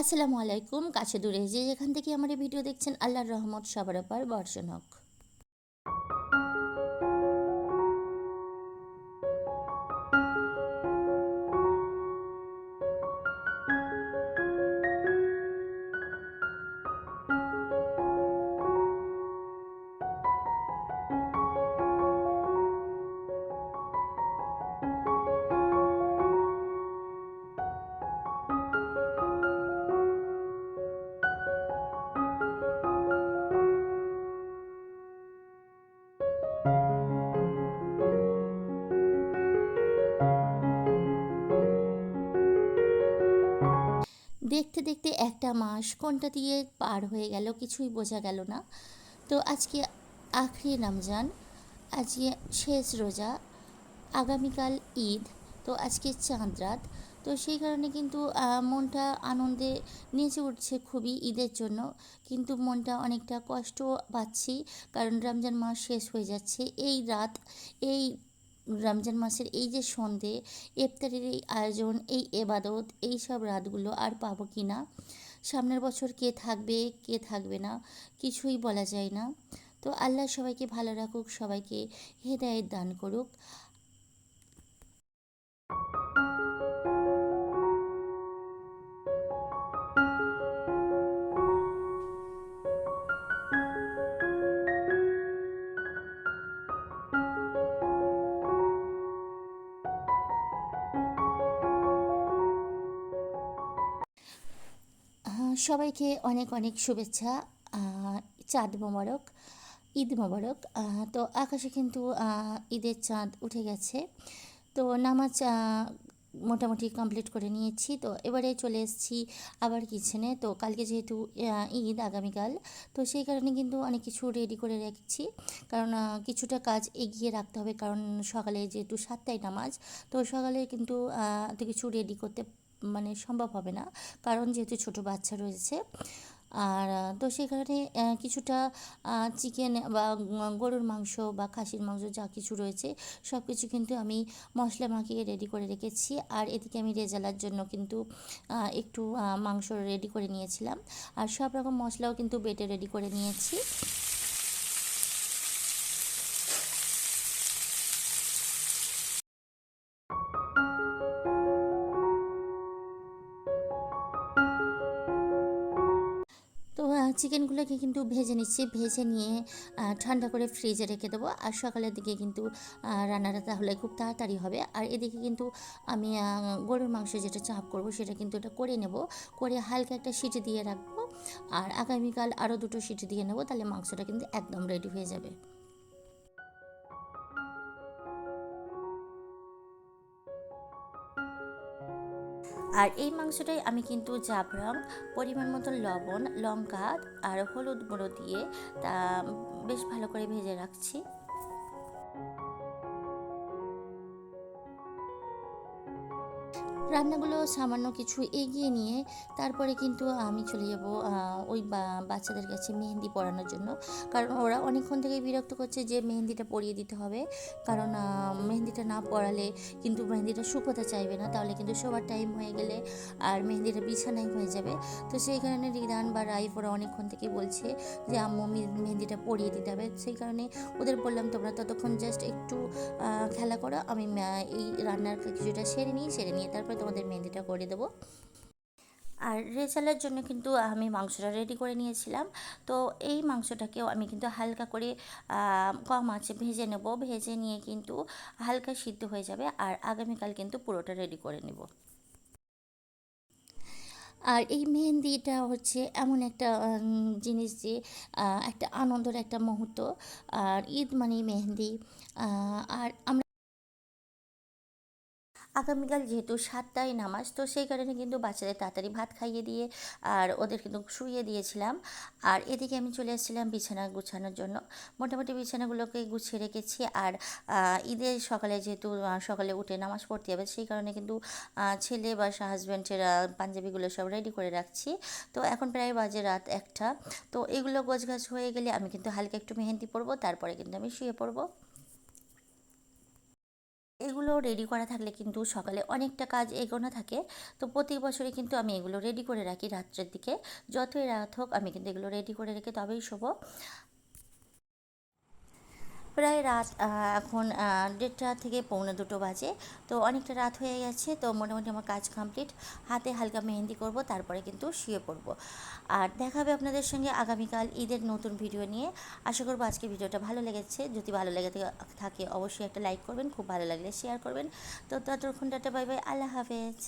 আসসালামু আলাইকুম, কাছে দূরে যে যেখান থেকে আমার এই ভিডিও দেখছেন, আল্লাহর রহমত, সবার ওপর বর্ষণ হোক। দেখতে দেখতে একটা মাস কোনটা দিয়ে পার হয়ে গেল কিছুই বোঝা গেল না। তো আজকে আখরি রমজান, আজকে শেষ রোজা, আগামীকাল ঈদ, তো আজকে চাঁদ রাত। তো সেই কারণে কিন্তু মনটা আনন্দে নেচে উঠছে খুবই ঈদের জন্য। কিন্তু মনটা অনেকটা কষ্ট পাচ্ছি, কারণ রমজান মাস শেষ হয়ে যাচ্ছে। এই রাত, এই রমজান মাসের এই যে সন্ধে, ইফতারের এই আয়োজন, এই এবাদত এই সব রাতগুলো আর পাবো কি না? সামনের বছর কে থাকবে কে থাকবে না, কিছুই বলা যায় না। তো আল্লাহ সবাইকে ভালো রাখুক, সবাইকে হেদায়ত দান করুক। সবাইকে অনেক অনেক শুভেচ্ছা চাঁদ মোবারক, ঈদ মোবারক। তো আকাশে কিন্তু ঈদের চাঁদ উঠে গেছে। তো নামাজ মোটামুটি কমপ্লিট করে নিয়েছি। তো এবারে চলে এসেছি আবার কিচেনে তো কালকে যেহেতু ঈদ আগামীকাল, তো সেই কারণে কিন্তু অনেক কিছু রেডি করে রেখেছি। কারণ কিছুটা কাজ এগিয়ে রাখতে হবে। কারণ সকালে যেহেতু সাতটায় নামাজ, তো সকালে কিন্তু এত কিছু রেডি করতে মানে সম্ভব হবে না। কারণ যেহেতু ছোট বাচ্চা রয়েছে, আর তো কারণে কিছুটা চিকেন বা গরুর মাংস বা খাসির মাংস যা কিছু রয়েছে সব কিছু কিন্তু আমি মশলা মাখিয়ে রেডি করে রেখেছি। আর এদিকে আমি রেজালার জন্য কিন্তু একটু মাংস রেডি করে নিয়েছিলাম। আর সব রকম মশলাও কিন্তু বেটে রেডি করে নিয়েছি। চিকেনগুলোকে কিন্তু ভেজে নিচ্ছি। ভেজে নিয়ে ঠান্ডা করে ফ্রিজে রেখে দেবো। আর সকালের দিকে কিন্তু রান্নাটা তাহলে খুব তাড়াতাড়ি হবে। আর এদিকে কিন্তু আমি গরুর মাংস যেটা চাপ করব সেটা কিন্তু এটা করে নেব। করে হালকা একটা সিটি দিয়ে রাখব। আর আগামীকাল আরও দুটো সিটি দিয়ে নেব। তাহলে মাংসটা কিন্তু একদম রেডি হয়ে যাবে। আর এই মাংসটাই আমি কিন্তু জাফরং, পরিমাণ মতো লবণ, লঙ্কা আর হলুদ গুঁড়ো দিয়ে তা বেশ ভালো করে ভেজে রাখছি। রান্নাগুলো সামান্য কিছু এগিয়ে নিয়ে তারপরে কিন্তু আমি চলে যাব ওই বাচ্চাদের কাছে মেহেন্দি পরানোর জন্য। কারণ ওরা অনেকক্ষণ থেকে বিরক্ত করছে যে মেহেন্দিটা পরিয়ে দিতে হবে। কারণ মেহেন্দিটা না পরালে কিন্তু মেহেন্দিটা শুকোতে চাইবে না। তাহলে কিন্তু সবার টাইম হয়ে গেলে আর মেহেন্দিটা বিছানায় হয়ে যাবে। তো সেই কারণে রিদান বা রাইফ ওরা অনেকক্ষণ থেকে বলছে যে, আম্মু মেহেন্দিটা পরিয়ে দিতে হবে। সেই কারণে ওদের বললাম, তোমরা ততক্ষণ জাস্ট একটু খেলা করো। আমি এই রান্নার কিছুটা সেরে নিই, সেরে নিয়ে তারপরে তোমাদের মেহেন্দিটা করে দেবো। আর রেজালার জন্য কিন্তু আমি মাংসটা রেডি করে নিয়েছিলাম। তো এই মাংসটাকেও আমি কিন্তু হালকা করে কম আছে ভেজে নেব। ভেজে নিয়ে কিন্তু হালকা সিদ্ধ হয়ে যাবে আর আগামীকাল কিন্তু পুরোটা রেডি করে নেব। আর এই মেহেন্দিটা হচ্ছে এমন একটা জিনিস যে একটা আনন্দের একটা মুহূর্ত। আর ঈদ মানে মেহেন্দি। আর আমরা আগামীকাল যেহেতু সাতটায় নামাজ, তো সেই কারণে কিন্তু বাচ্চাদের তাড়াতাড়ি ভাত খাইয়ে দিয়ে আর ওদের কিন্তু শুয়ে দিয়েছিলাম। আর এদিকে আমি চলে এসেছিলাম বিছানা গুছানোর জন্য। মোটামুটি বিছানাগুলোকে গুছিয়ে রেখেছি আর ঈদের সকালে যেহেতু সকালে উঠে নামাজ পড়তে হবে, সেই কারণে কিন্তু ছেলে বা হাজব্যান্ডের পাঞ্জাবিগুলো সব রেডি করে রাখছি। তো এখন প্রায় বাজে রাত একটা। তো এগুলো গোছগাছ হয়ে গেলে আমি কিন্তু হালকা একটু মেহেন্দি পরবো, তারপরে কিন্তু আমি শুয়ে পড়ব। এগুলো রেডি করা থাকলে কিন্তু সকালে অনেকটা কাজ এগোনো থাকে। তো প্রতি বছরই কিন্তু আমি এগুলো রেডি করে রাখি রাত্রের দিকে। যতই রাত হোক আমি কিন্তু এগুলো রেডি করে রেখে তবেই শোবো। প্রায় রাত এখন দেড়টা থেকে পৌনে দুটো বাজে। তো অনেকটা রাত হয়ে গেছে, তো মোটামুটি আমার কাজ কমপ্লিট হাতে হালকা মেহেন্দি করব, তারপরে কিন্তু শুয়ে পড়ব। আর দেখা দেখাবে আপনাদের সঙ্গে আগামীকাল ঈদের নতুন ভিডিও নিয়ে। আশা করব আজকে ভিডিওটা ভালো লেগেছে। যদি ভালো লেগে থাকে অবশ্যই একটা লাইক করবেন। খুব ভালো লাগলে শেয়ার করবেন। তো ততক্ষণ টাটা বাই বাই আল্লাহ হাফেজ।